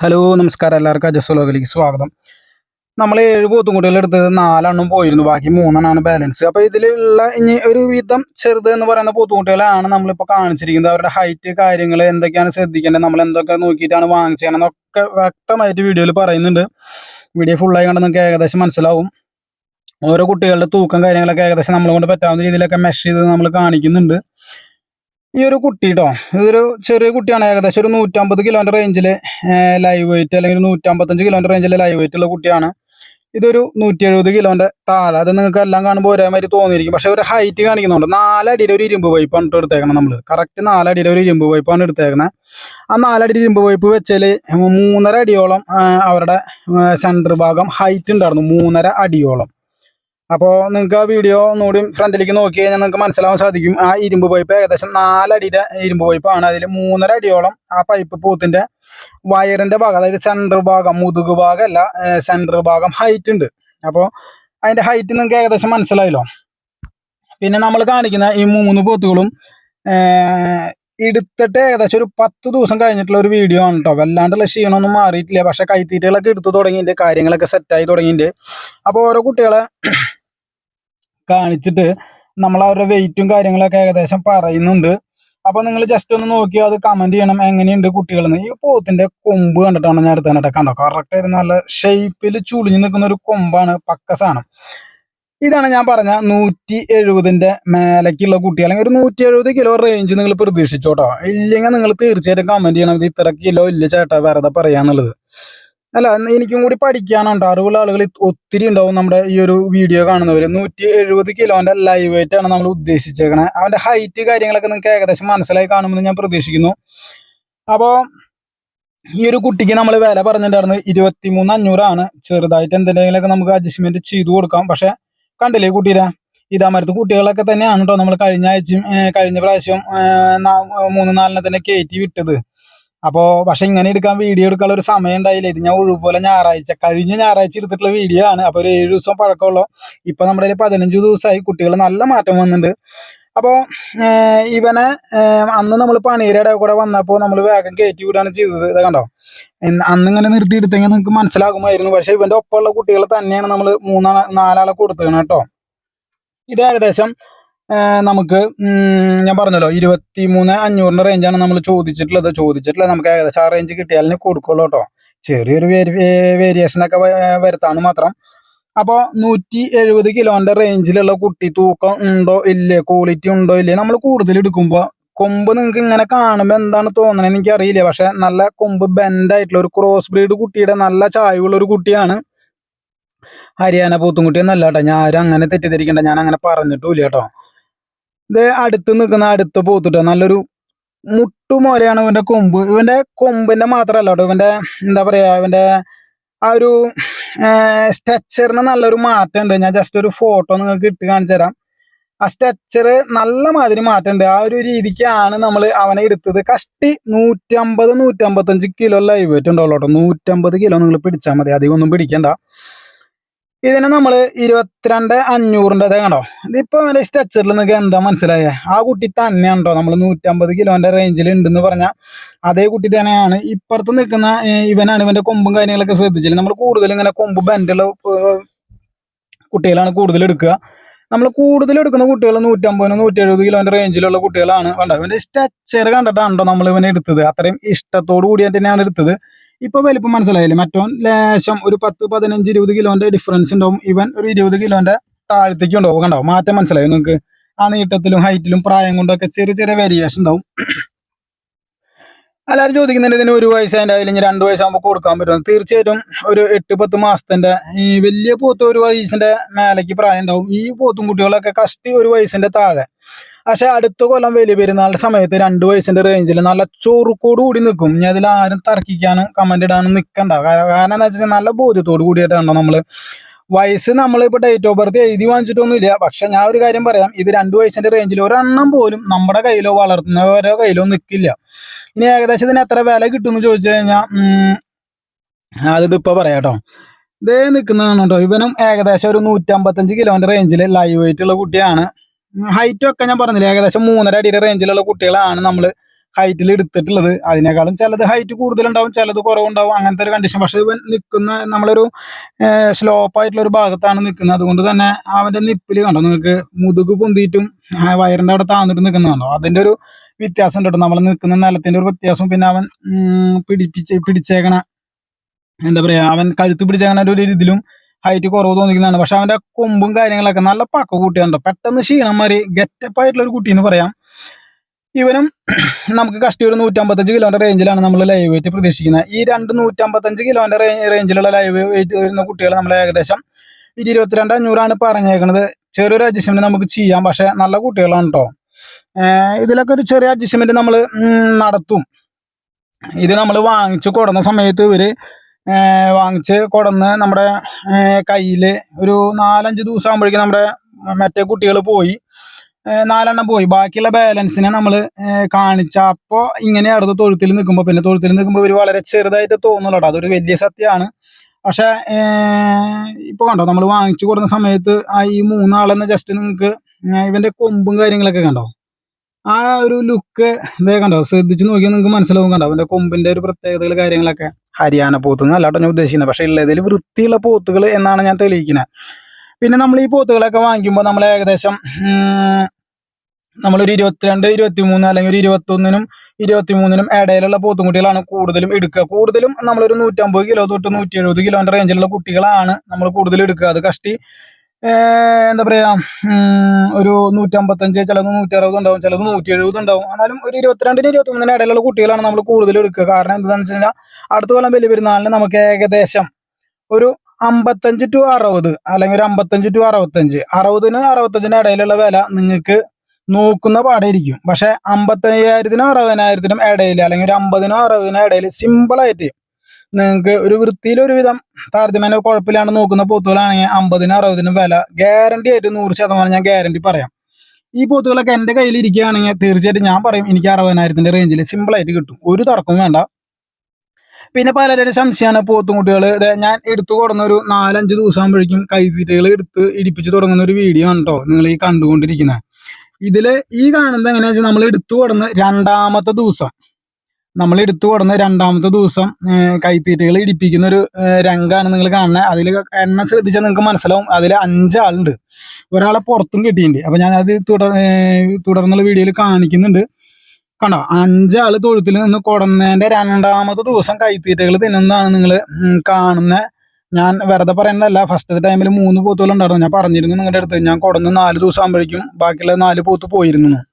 Hello നമസ്കാരം എല്ലാവർക്കും. അജസ് സ്വാഗതം. നമ്മൾ ഏഴ് പോത്തും എടുത്തത് നാലെണ്ണം പോയിരുന്നു. ബാക്കി മൂന്നെണ്ണമാണ് ബാലൻസ്. അപ്പോൾ ഇതിലുള്ള ഇനി ഒരു വിധം ചെറുത് എന്ന് പറയുന്ന പോത്തുകുട്ടികളാണ് നമ്മളിപ്പോൾ കാണിച്ചിരിക്കുന്നത്. അവരുടെ ഹൈറ്റ് കാര്യങ്ങൾ എന്തൊക്കെയാണ് ശ്രദ്ധിക്കേണ്ടത് നമ്മൾ എന്തൊക്കെ നോക്കിയിട്ടാണ് വാങ്ങിച്ചതെന്നൊക്കെ വ്യക്തമായിട്ട് വീഡിയോയിൽ പറയുന്നുണ്ട്. വീഡിയോ ഫുള്ളായി കണ്ട് നിങ്ങൾക്ക് ഏകദേശം മനസ്സിലാവും. ഓരോ കുട്ടികളുടെ തൂക്കം കാര്യങ്ങളൊക്കെ ഏകദേശം നമ്മളെ കൊണ്ട് പറ്റാവുന്ന രീതിയിലൊക്കെ മെഷ് ചെയ്ത് നമ്മൾ കാണിക്കുന്നുണ്ട്. ഈ ഒരു കുട്ടി കേട്ടോ ഇതൊരു ചെറിയ കുട്ടിയാണ് ഏകദേശം ഒരു നൂറ്റമ്പത് കിലോന്റെ റേഞ്ചിൽ ലൈവ് വെയിറ്റ് അല്ലെങ്കിൽ നൂറ്റമ്പത്തഞ്ച് കിലോന്റെ റേഞ്ചിൽ ലൈവ് വെയിറ്റ് ഉള്ള കുട്ടിയാണ്. ഇതൊരു നൂറ്റി എഴുപത് കിലോന്റെ താഴെ അത് നിങ്ങൾക്ക് എല്ലാം കാണുമ്പോൾ ഒരേ മാതിരി തോന്നിയിരിക്കും. പക്ഷെ ഒരു ഹൈറ്റ് കാണിക്കുന്നുണ്ട്. നാലടിയുടെ ഒരു ഇരുമ്പ് പൈപ്പാണ് എടുത്തേക്കണം നമ്മൾ കറക്റ്റ് നാലടിയുടെ ഒരു ഇരുമ്പ് പൈപ്പാണ് എടുത്തേക്കുന്നത് ആ നാലടി ഇരുമ്പ് പൈപ്പ് വെച്ചാൽ മൂന്നര അടിയോളം അവരുടെ സെന്റർ ഭാഗം ഹൈറ്റ് ഉണ്ടായിരുന്നു. മൂന്നര അടിയോളം. അപ്പോൾ നിങ്ങൾക്ക് ആ വീഡിയോ ഒന്നുകൂടി ഫ്രണ്ടിലേക്ക് നോക്കി കഴിഞ്ഞാൽ നിങ്ങൾക്ക് മനസ്സിലാവാൻ സാധിക്കും. ആ ഇരുമ്പ് പൈപ്പ് ഏകദേശം നാലടിയുടെ ഇരുമ്പ് പൈപ്പാണ് അതിൽ മൂന്നര അടിയോളം ആ പൈപ്പ് പൂത്തിന്റെ വയറിന്റെ ഭാഗം അതായത് സെന്റർ ഭാഗം മുതുക് ഭാഗം അല്ല സെന്റർ ഭാഗം ഹൈറ്റ് ഉണ്ട്. അപ്പോൾ അതിന്റെ ഹൈറ്റ് നിങ്ങൾക്ക് ഏകദേശം മനസ്സിലായല്ലോ. പിന്നെ നമ്മൾ കാണിക്കുന്ന ഈ മൂന്ന് പോത്തുകളും എടുത്തിട്ട് ഏകദേശം ഒരു പത്ത് ദിവസം കഴിഞ്ഞിട്ടുള്ള ഒരു വീഡിയോ ആണ് കേട്ടോ വല്ലാണ്ടുള്ള ക്ഷീണമൊന്നും മാറിയിട്ടില്ല. പക്ഷേ കൈത്തീറ്റകളൊക്കെ എടുത്തു തുടങ്ങിയിട്ട് കാര്യങ്ങളൊക്കെ സെറ്റായി തുടങ്ങിയിട്ടുണ്ട്. അപ്പോൾ ഓരോ കുട്ടികളെ കാണിച്ചിട്ട് നമ്മൾ അവരുടെ വെയിറ്റും കാര്യങ്ങളൊക്കെ ഏകദേശം പറയുന്നുണ്ട്. അപ്പൊ നിങ്ങൾ ജസ്റ്റ് ഒന്ന് നോക്കി അത് കമന്റ് ചെയ്യണം. എങ്ങനെയുണ്ട് കുട്ടികളെന്ന്? ഈ പോത്തിന്റെ കൊമ്പ് കണ്ടിട്ടാണ് ഞാൻ എടുത്തത് കണ്ടോ? കറക്റ്റ് ആയിട്ട് നല്ല ഷേപ്പിൽ ചുളിഞ്ഞു നിൽക്കുന്ന ഒരു കൊമ്പാണ് പക്ക സാധനം. ഇതാണ് ഞാൻ പറഞ്ഞ നൂറ്റി എഴുപതിന്റെ മേലേക്കുള്ള കുട്ടി. അല്ലെങ്കിൽ ഒരു നൂറ്റി എഴുപത് കിലോ റേഞ്ച് നിങ്ങൾ പ്രതീക്ഷിച്ചോട്ടോ ഇല്ലെങ്കിൽ നിങ്ങൾ തീർച്ചയായിട്ടും കമന്റ് ചെയ്യണം. ഇത് ഇത്ര കിലോ ഇല്ല ചേട്ടാ വെറുതെ പറയാന്നുള്ളത്. അല്ല എനിക്കും കൂടി പഠിക്കാനുണ്ട്. അറിവുള്ള ആളുകൾ ഒത്തിരി ഉണ്ടാവും നമ്മുടെ ഈ ഒരു വീഡിയോ കാണുന്നവര്. നൂറ്റി എഴുപത് കിലോന്റെ ലൈവ് വെയിറ്റ് ആണ് നമ്മൾ ഉദ്ദേശിച്ചേക്കണേ. അവന്റെ ഹൈറ്റ് കാര്യങ്ങളൊക്കെ നിങ്ങൾക്ക് ഏകദേശം മനസ്സിലായി കാണുമെന്ന് ഞാൻ പ്രതീക്ഷിക്കുന്നു. അപ്പോൾ ഈ ഒരു കുട്ടിക്ക് നമ്മൾ വില പറഞ്ഞിട്ടുണ്ടായിരുന്നു ഇരുപത്തിമൂന്ന് അഞ്ഞൂറാണ്. ചെറുതായിട്ട് എന്തെങ്കിലുമൊക്കെ നമുക്ക് അഡ്ജസ്റ്റ്മെന്റ് ചെയ്തു കൊടുക്കാം. പക്ഷെ കണ്ടില്ലേ കുട്ടീരെ ഇതാമരത്ത് കുട്ടികളൊക്കെ തന്നെയാണ് കേട്ടോ നമ്മൾ കഴിഞ്ഞ ആഴ്ചയും കഴിഞ്ഞ പ്രാവശ്യം മൂന്ന് നാലിനെ തന്നെ കയറ്റി വിട്ടത്. അപ്പോ പക്ഷെ ഇങ്ങനെ എടുക്കാൻ വീഡിയോ എടുക്കാനുള്ള ഒരു സമയം ഉണ്ടായില്ല? ഇത് ഞാൻ ഒഴിവുപോലെ ഞായറാഴ്ച കഴിഞ്ഞ ഞായറാഴ്ച എടുത്തിട്ടുള്ള വീഡിയോ ആണ്. അപ്പൊ ഒരു ഏഴ് ദിവസം പഴക്കമുള്ള. ഇപ്പൊ നമ്മുടെ പതിനഞ്ച് ദിവസമായി കുട്ടികൾ നല്ല മാറ്റം വന്നിട്ടുണ്ട്. അപ്പോൾ ഇവനെ അന്ന് നമ്മൾ പണീരയുടെ കൂടെ വന്നപ്പോൾ നമ്മൾ വേഗം കയറ്റി വിടുകയാണ് ചെയ്തത്. ഇത് കണ്ടോ? അന്ന് ഇങ്ങനെ നിർത്തി എടുത്തെങ്കിൽ നിങ്ങൾക്ക് മനസ്സിലാകുമായിരുന്നു. പക്ഷെ ഇവന്റെ ഒപ്പമുള്ള കുട്ടികൾ തന്നെയാണ് നമ്മൾ മൂന്നാളെ നാലാളെ കൊടുത്തത് കേട്ടോ. ഇത് ഏകദേശം നമുക്ക് ഞാൻ പറഞ്ഞല്ലോ ഇരുപത്തി മൂന്ന് അഞ്ഞൂറിന്റെ റേഞ്ചാണ് നമ്മൾ ചോദിച്ചിട്ടുള്ളത്. ചോദിച്ചിട്ടുള്ളത് നമുക്ക് ഏകദേശം ആ റേഞ്ച് കിട്ടിയാലേ കൊടുക്കുള്ളൂ കേട്ടോ. ചെറിയൊരു വേരിയേഷൻ ഒക്കെ വ- വരുത്താന്ന് മാത്രം. അപ്പോൾ നൂറ്റി എഴുപത് കിലോന്റെ റേഞ്ചിലുള്ള കുട്ടി തൂക്കം ഉണ്ടോ ഇല്ലേ? ക്വാളിറ്റി ഉണ്ടോ ഇല്ലേ? നമ്മൾ കൂടുതൽ എടുക്കുമ്പോൾ കൊമ്പ് നിങ്ങൾക്ക് ഇങ്ങനെ കാണുമ്പോൾ എന്താണ് തോന്നണത് എനിക്ക് അറിയില്ല പക്ഷെ നല്ല കൊമ്പ് ബെൻഡായിട്ടുള്ള ഒരു ക്രോസ് ബ്രീഡ് കുട്ടിയുടെ നല്ല ചായവുള്ള ഒരു കുട്ടിയാണ് ഹരിയാന പൂത്തുംകുട്ടി എന്നല്ല കേട്ടോ. ഞാൻ ആരും അങ്ങനെ തെറ്റിദ്ധരിക്കണ്ട. ഞാൻ അങ്ങനെ പറഞ്ഞിട്ടുമില്ല കേട്ടോ. ഇത് അടുത്ത് നിൽക്കുന്ന അടുത്ത് പോത്തിട്ട് നല്ലൊരു മുട്ടുമോലെയാണ് ഇവന്റെ കൊമ്പ്. ഇവന്റെ കൊമ്പിന്റെ മാത്രമല്ല കേട്ടോ ഇവന്റെ എന്താ പറയാ ഇവന്റെ ആ ഒരു സ്ട്രക്ചറിന് നല്ലൊരു മാറ്റം ഉണ്ട് ഞാൻ ജസ്റ്റ് ഒരു ഫോട്ടോ നിങ്ങൾക്ക് ഇട്ട് കാണിച്ചു തരാം. ആ സ്ട്രക്ചർ നല്ല മാതിരി മാറ്റമുണ്ട്. ആ ഒരു രീതിക്കാണ് നമ്മൾ അവനെ എടുത്തത്. കഷ്ടി നൂറ്റമ്പത് നൂറ്റമ്പത്തഞ്ച് കിലോ ലൈവ് വെയിറ്റ് ഉണ്ടാവുള്ളൂ കേട്ടോ. നൂറ്റമ്പത് കിലോ നിങ്ങൾ പിടിച്ചാൽ മതി. അധികം ഒന്നും പിടിക്കണ്ട. ഇതിന് നമ്മൾ ഇരുപത്തിരണ്ട് അഞ്ഞൂറിന്റെ കണ്ടോ? ഇതിപ്പോൾ അവന്റെ സ്ട്രക്ചറിൽ നിങ്ങൾക്ക് എന്താ മനസ്സിലായേ? ആ കുട്ടി തന്നെയാണ് നമ്മൾ നൂറ്റമ്പത് കിലോന്റെ റേഞ്ചിൽ ഉണ്ടെന്ന് പറഞ്ഞാൽ അതേ കുട്ടി തന്നെയാണ്. ഇപ്പുറത്ത് നിൽക്കുന്ന ഇവനാണ് ഇവന്റെ കൊമ്പും കാര്യങ്ങളൊക്കെ ശ്രദ്ധിച്ചില്ല? നമ്മൾ കൂടുതൽ ഇങ്ങനെ കൊമ്പ് ബെൻഡുള്ള കുട്ടികളാണ് കൂടുതൽ എടുക്കുക. നമ്മൾ കൂടുതൽ എടുക്കുന്ന കുട്ടികൾ നൂറ്റമ്പതിന് നൂറ്റി എഴുപത് കിലോന്റെ റേഞ്ചിലുള്ള കുട്ടികളാണ്. വേണ്ട ഇവന്റെ സ്ട്രക്ചർ കണ്ടിട്ടാണോ നമ്മൾ ഇവനെ എടുത്തത്. അത്രയും ഇഷ്ടത്തോടു കൂടി തന്നെയാണ് എടുത്തത്. ഇപ്പൊ വലിപ്പം മനസ്സിലായില്ലേ? മറ്റോൻ ലേശം ഒരു പത്ത് പതിനഞ്ച് ഇരുപത് കിലോന്റെ ഡിഫറൻസ് ഉണ്ടാവും. ഇവൻ ഒരു ഇരുപത് കിലോന്റെ താഴത്തേക്ക് ഉണ്ടാവും. കണ്ടോ? മാറ്റം മനസ്സിലായോ നിങ്ങൾക്ക്? ആ നീട്ടത്തിലും ഹൈറ്റിലും പ്രായം കൊണ്ടൊക്കെ ചെറിയ ചെറിയ വേരിയേഷൻ ഉണ്ടാവും. എല്ലാവരും ചോദിക്കുന്നുണ്ട് ഇതിന് ഒരു വയസ്സായിട്ട് അല്ലെങ്കിൽ രണ്ട് വയസ്സാകുമ്പോൾ കൊടുക്കാൻ പറ്റും തീർച്ചയായിട്ടും ഒരു എട്ട് പത്ത് മാസത്തിന്റെ ഈ വലിയ പോത്ത് ഒരു വയസ്സിന്റെ മേലേക്ക് പ്രായം ഉണ്ടാവും. ഈ പോത്തും കുട്ടികളൊക്കെ കഷ്ടി ഒരു വയസ്സിന്റെ താഴെ. പക്ഷെ അടുത്ത കൊല്ലം വലിയ പെരുന്നാളിന്റെ സമയത്ത് രണ്ട് വയസ്സിന്റെ റേഞ്ചിൽ നല്ല ചൊറുക്കോട് കൂടി നിൽക്കും ഞാൻ അതിൽ ആരും തർക്കിക്കാനും കമന്റ് ഇടാനും നിൽക്കണ്ട കാരണം എന്താ വെച്ചാൽ നല്ല ബോധ്യത്തോട് കൂടിയിട്ടാണോ നമ്മൾ വയസ്സ് നമ്മളിപ്പോൾ ഡേറ്റ് ഓഫ് ബർത്ത് എഴുതി വാങ്ങിച്ചിട്ടൊന്നുമില്ല. പക്ഷെ ഞാൻ ഒരു കാര്യം പറയാം. ഇത് രണ്ട് വയസ്സിന്റെ റേഞ്ചിൽ ഒരെണ്ണം പോലും നമ്മുടെ കയ്യിലോ വളർത്തുന്നവരോ കയ്യിലോ നിൽക്കില്ല ഇനി ഏകദേശം ഇതിന് എത്ര വില കിട്ടുമെന്ന് ചോദിച്ചു കഴിഞ്ഞാൽ അത് ഇപ്പൊ പറയാം കേട്ടോ. ഇതേ നിൽക്കുന്നതാണ് കേട്ടോ ഇവനും ഏകദേശം ഒരു നൂറ്റമ്പത്തഞ്ച് കിലോന്റെ റേഞ്ചിൽ ലൈവ് വെയിറ്റ് ഉള്ള കുട്ടിയാണ്. ഹൈറ്റും ഒക്കെ ഞാൻ പറഞ്ഞില്ല ഏകദേശം മൂന്നര അടിയുടെ റേഞ്ചിലുള്ള കുട്ടികളാണ് നമ്മൾ ഹൈറ്റിൽ എടുത്തിട്ടുള്ളത്. അതിനേക്കാളും ചിലത് ഹൈറ്റ് കൂടുതലുണ്ടാവും ചിലത് കുറവുണ്ടാവും അങ്ങനത്തെ ഒരു കണ്ടീഷൻ പക്ഷേ ഇവൻ നിൽക്കുന്ന നമ്മളൊരു സ്ലോപ്പ് ആയിട്ടുള്ള ഒരു ഭാഗത്താണ് നിൽക്കുന്നത് അതുകൊണ്ട് തന്നെ അവന്റെ നിപ്പിൽ കണ്ടോ നിങ്ങൾക്ക് മുതുക് പൊന്തിയിട്ടും വയറിന്റെ അവിടെ താന്നിട്ട് നിൽക്കുന്നതാണോ അതിന്റെ ഒരു വ്യത്യാസം ഉണ്ട് നമ്മൾ നിൽക്കുന്ന നിലത്തിന്റെ ഒരു വ്യത്യാസം പിന്നെ അവൻ പിടിപ്പിച്ച് പിടിച്ചേക്കണ എന്താ പറയുക അവൻ കഴുത്ത് പിടിച്ചേക്കണ ഒരു ഇതിലും ഹൈറ്റ് കുറവ് തോന്നിക്കുന്നതാണ്. പക്ഷെ അവന്റെ കൊമ്പും കാര്യങ്ങളൊക്കെ നല്ല പക്ക കുട്ടിയാണ് പെട്ടെന്ന് ക്ഷീണന്മാര് ഗെറ്റപ്പ് ആയിട്ടുള്ള ഒരു കുട്ടി എന്ന് പറയാം. ഇവനും നമുക്ക് കഷ്ടി ഒരു നൂറ്റമ്പത്തഞ്ച് കിലോന്റെ റേഞ്ചിലാണ് നമ്മൾ ലൈവ് വെയിറ്റ് പ്രതീക്ഷിക്കുന്നത്. ഈ രണ്ട് നൂറ്റമ്പത്തഞ്ച് കിലോന്റെ റേഞ്ചിലുള്ള ലൈവ് വെയിറ്റ് വരുന്ന കുട്ടികൾ നമ്മൾ ഏകദേശം ഇരുപത്തിരണ്ട് അഞ്ഞൂറാണ് പറഞ്ഞേക്കുന്നത് ചെറിയൊരു അഡ്ജസ്റ്റ്മെന്റ് നമുക്ക് ചെയ്യാം. പക്ഷെ നല്ല കുട്ടികളാണ് കേട്ടോ ഇതിലൊക്കെ ഒരു ചെറിയ അഡ്ജസ്റ്റ്മെന്റ് നമ്മൾ നടത്തും. ഇത് നമ്മൾ വാങ്ങിച്ചു കൊടുന്ന സമയത്ത് ഇവർ വാങ്ങിച്ച് കൊടന്ന് നമ്മുടെ കയ്യിൽ ഒരു നാലഞ്ച് ദിവസം ആകുമ്പോഴേക്കും നമ്മുടെ മറ്റേ കുട്ടികൾ പോയി. നാലെണ്ണം പോയി. ബാക്കിയുള്ള ബാലൻസിനെ നമ്മൾ കാണിച്ച അപ്പോൾ ഇങ്ങനെയായിരുന്നു തൊഴുത്തിൽ നിൽക്കുമ്പോൾ പിന്നെ തൊഴുത്തിൽ നിൽക്കുമ്പോൾ ഇവർ വളരെ ചെറുതായിട്ട് തോന്നുള്ളൂ അതൊരു വലിയ സത്യമാണ്. പക്ഷേ ഇപ്പോൾ കണ്ടോ നമ്മൾ വാങ്ങിച്ചു കൊടുക്കുന്ന സമയത്ത് ആ ഈ മൂന്നാളെന്ന് ജസ്റ്റ് നിങ്ങൾക്ക് ഇവന്റെ കൊമ്പും കാര്യങ്ങളൊക്കെ കണ്ടോ? ആ ഒരു ലുക്ക് ഇതേ കണ്ടോ? ശ്രദ്ധിച്ച് നോക്കിയാൽ നിങ്ങൾക്ക് മനസ്സിലാവും കണ്ടോ? അവന്റെ കൊമ്പിന്റെ ഒരു പ്രത്യേകതകൾ കാര്യങ്ങളൊക്കെ ഹരിയാന പോത്ത് എന്നല്ല കേട്ടോ ഞാൻ ഉദ്ദേശിക്കുന്നത്. പക്ഷെ ഉള്ളതിൽ വൃത്തിയുള്ള പോത്തുകൾ എന്നാണ് ഞാൻ തെളിയിക്കുന്നത് പിന്നെ നമ്മൾ ഈ പോത്തുകളൊക്കെ വാങ്ങിക്കുമ്പോൾ നമ്മൾ ഏകദേശം നമ്മളൊരു ഇരുപത്തിരണ്ട് ഇരുപത്തി മൂന്ന് അല്ലെങ്കിൽ ഒരു ഇരുപത്തൊന്നിനും ഇരുപത്തിമൂന്നിനും ഇടയിലുള്ള പോത്തുംകുട്ടികളാണ് കൂടുതലും എടുക്കുക. കൂടുതലും നമ്മളൊരു നൂറ്റമ്പത് കിലോ തൊട്ട് നൂറ്റി എഴുപത് കിലോന്റെ റേഞ്ചിലുള്ള കുട്ടികളാണ് നമ്മൾ കൂടുതൽ എടുക്കുക. അത് കഷ്ടി എന്താ പറയാ ഒരു നൂറ്റമ്പത്തഞ്ച് ചിലത് നൂറ്റി അറുപത് ഉണ്ടാവും ചിലത് നൂറ്റി എഴുപത് ഉണ്ടാവും. എന്നാലും ഒരു ഇരുപത്തിരണ്ടിന് ഇരുപത്തി മൂന്നിന് ഇടയിലുള്ള കുട്ടികളാണ് നമ്മൾ കൂടുതൽ എടുക്കുക. കാരണം എന്താണെന്ന് വെച്ച് കഴിഞ്ഞാൽ അടുത്ത കൊല്ലം വലിയ പെരുന്നാളിന് നമുക്ക് ഏകദേശം ഒരു അമ്പത്തഞ്ച് ടു അറുപത് അല്ലെങ്കിൽ ഒരു അമ്പത്തഞ്ച് ടു അറുപത്തഞ്ച്. അറുപതിന് അറുപത്തഞ്ചിന് ഇടയിലുള്ള വില നിങ്ങൾക്ക് നോക്കുന്ന പാടെ ഇരിക്കും പക്ഷെ അമ്പത്തയ്യായിരത്തിനും അറുപതിനായിരത്തിനും ഇടയിൽ അല്ലെങ്കിൽ ഒരു അമ്പതിനോ അറുപതിനോ ഇടയിൽ സിമ്പിളായിട്ട് നിങ്ങൾക്ക് ഒരു വൃത്തിയിൽ ഒരുവിധം താരതമ്യേന കുഴപ്പമില്ലാണ്ട് നോക്കുന്ന പോത്തുകളാണെങ്കിൽ അമ്പതിനും അറുപതിനും വില. ഗ്യാരണ്ടി ആയിട്ട് നൂറ് ശതമാനം ഞാൻ ഗ്യാരണ്ടി പറയാം. ഈ പോത്തുകളൊക്കെ എന്റെ കയ്യിൽ ഇരിക്കുകയാണെങ്കിൽ തീർച്ചയായിട്ടും ഞാൻ പറയും എനിക്ക് അറുപതിനായിരത്തിന്റെ റേഞ്ചിൽ സിമ്പിളായിട്ട് കിട്ടും. ഒരു തർക്കവും വേണ്ട. പിന്നെ പലരുടെ സംശയമാണ് പോത്തുംകുട്ടികൾ ഞാൻ എടുത്തു കൊടുന്ന ഒരു നാലഞ്ച് ദിവസം ആകുമ്പോഴേക്കും കൈത്തീറ്റകൾ എടുത്ത് ഇടിപ്പിച്ച് തുടങ്ങുന്ന ഒരു വീഡിയോ ആണ് കേട്ടോ നിങ്ങൾ ഈ കണ്ടുകൊണ്ടിരിക്കുന്നത്. ഇതിൽ ഈ കാണുന്നത് എങ്ങനെയാണെന്ന് വെച്ചാൽ നമ്മൾ എടുത്തു കൊടുന്ന രണ്ടാമത്തെ ദിവസം നമ്മൾ എടുത്തു കൊടുന്ന രണ്ടാമത്തെ ദിവസം കൈത്തീറ്റകൾ ഇടിപ്പിക്കുന്ന ഒരു രംഗമാണ് നിങ്ങൾ കാണുന്നത് അതിൽ എണ്ണ ശ്രദ്ധിച്ചാൽ നിങ്ങൾക്ക് മനസ്സിലാവും. അതിൽ അഞ്ചാളുണ്ട്. ഒരാളെ പുറത്തും കിട്ടിയിട്ടുണ്ട്. അപ്പം ഞാൻ അത് തുടർ തുടർന്നുള്ള വീഡിയോയിൽ കാണിക്കുന്നുണ്ട്. കണ്ടോ? അഞ്ചാൾ തൊഴുത്തിൽ നിന്ന് കൊടുന്നതിന്റെ രണ്ടാമത്തെ ദിവസം കൈത്തീറ്റകൾ തിന്നുന്നതാണ് നിങ്ങൾ കാണുന്ന. ഞാൻ വെറുതെ പറയുന്നതല്ല ഫസ്റ്റത്തെ ടൈമിൽ മൂന്ന് പോത്തുകൾ ഉണ്ടായിരുന്നു ഞാൻ പറഞ്ഞിരുന്നു നിങ്ങളുടെ അടുത്ത്. ഞാൻ കൊടുന്ന് നാല് ദിവസം ആകുമ്പോഴേക്കും ബാക്കിയുള്ള നാല് പോത്ത് പോയിരുന്നു.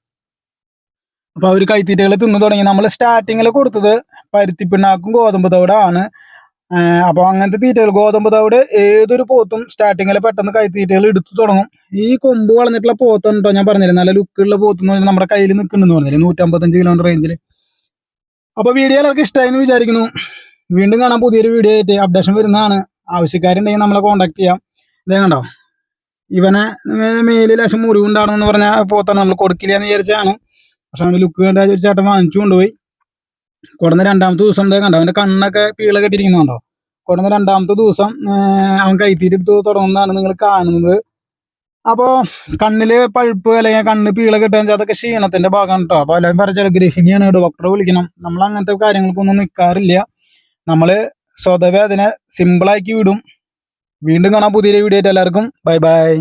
അപ്പൊ അവർ കൈത്തീറ്റകൾ തിന്നു തുടങ്ങി. നമ്മൾ സ്റ്റാർട്ടിങ്ങിൽ കൊടുത്തത് പരുത്തിപ്പിണ്ണാക്കും ഗോതമ്പ് തവിടാണ്. അപ്പോൾ അങ്ങനത്തെ തീറ്റകൾ ഗോതമ്പ് തവിട് ഏതൊരു പോത്തും സ്റ്റാർട്ടിങ്ങിൽ പെട്ടെന്ന് കൈത്തീറ്റകൾ എടുത്തു തുടങ്ങും. ഈ കൊമ്പ് വളർന്നിട്ടുള്ള പോത്താണ് കേട്ടോ ഞാൻ പറഞ്ഞില്ലേ? നല്ല ലുക്കുള്ള പോത്ത് എന്ന് പറഞ്ഞാൽ നമ്മുടെ കയ്യിൽ നിൽക്കുന്നുണ്ടെന്ന് പറഞ്ഞില്ലേ? നൂറ്റമ്പത്തഞ്ച് കിലോമീറ്റർ റേഞ്ചിൽ അപ്പോൾ വീഡിയോ എല്ലാവർക്കും ഇഷ്ടമായി എന്ന് വിചാരിക്കുന്നു. വീണ്ടും കാണാൻ പുതിയൊരു വീഡിയോ ആയിട്ട്. അപ്ഡേഷൻ വരുന്നതാണ്. ആവശ്യക്കാരുണ്ടെങ്കിൽ നമ്മളെ കോൺടാക്ട് ചെയ്യാം. ഇതേ കണ്ടോ? ഇവനെ മേലിൽ ലക്ഷം മുറിവുണ്ടാണെന്ന് പറഞ്ഞാൽ പോത്താണ് നമ്മൾ കൊടുക്കില്ല എന്ന് വിചാരിച്ചാണ് പക്ഷെ അവന് ലുക്ക് കണ്ട ഒരു ചേട്ടൻ വാങ്ങിച്ചു കൊണ്ടുപോയി. കൊടുന്ന രണ്ടാമത്തെ ദിവസം എന്താ കണ്ടോ? അവന്റെ കണ്ണൊക്കെ പീള കെട്ടിയിരിക്കുന്നുണ്ടോ കൊടുന്ന രണ്ടാമത്തെ ദിവസം അവൻ കൈത്തീരി എടുത്ത് തുടങ്ങുന്നതാണ് നിങ്ങൾ കാണുന്നത്. അപ്പോ കണ്ണിൽ പഴുപ്പ് അല്ലെങ്കിൽ കണ്ണ് പീള കെട്ടുക അതൊക്കെ ക്ഷീണത്തിന്റെ ഭാഗമാണ് കേട്ടോ. അപ്പൊ എല്ലാവരും പറഞ്ഞാൽ ഗൃഹിണിയാണ് ഡോക്ടറെ വിളിക്കണം. നമ്മൾ അങ്ങനത്തെ കാര്യങ്ങൾക്കൊന്നും നിൽക്കാറില്ല നമ്മൾ സ്വതവേ അതിനെ സിമ്പിളാക്കി വിടും. വീണ്ടും കാണാം പുതിയ വീഡിയോ ആയിട്ട് എല്ലാവർക്കും. Bye bye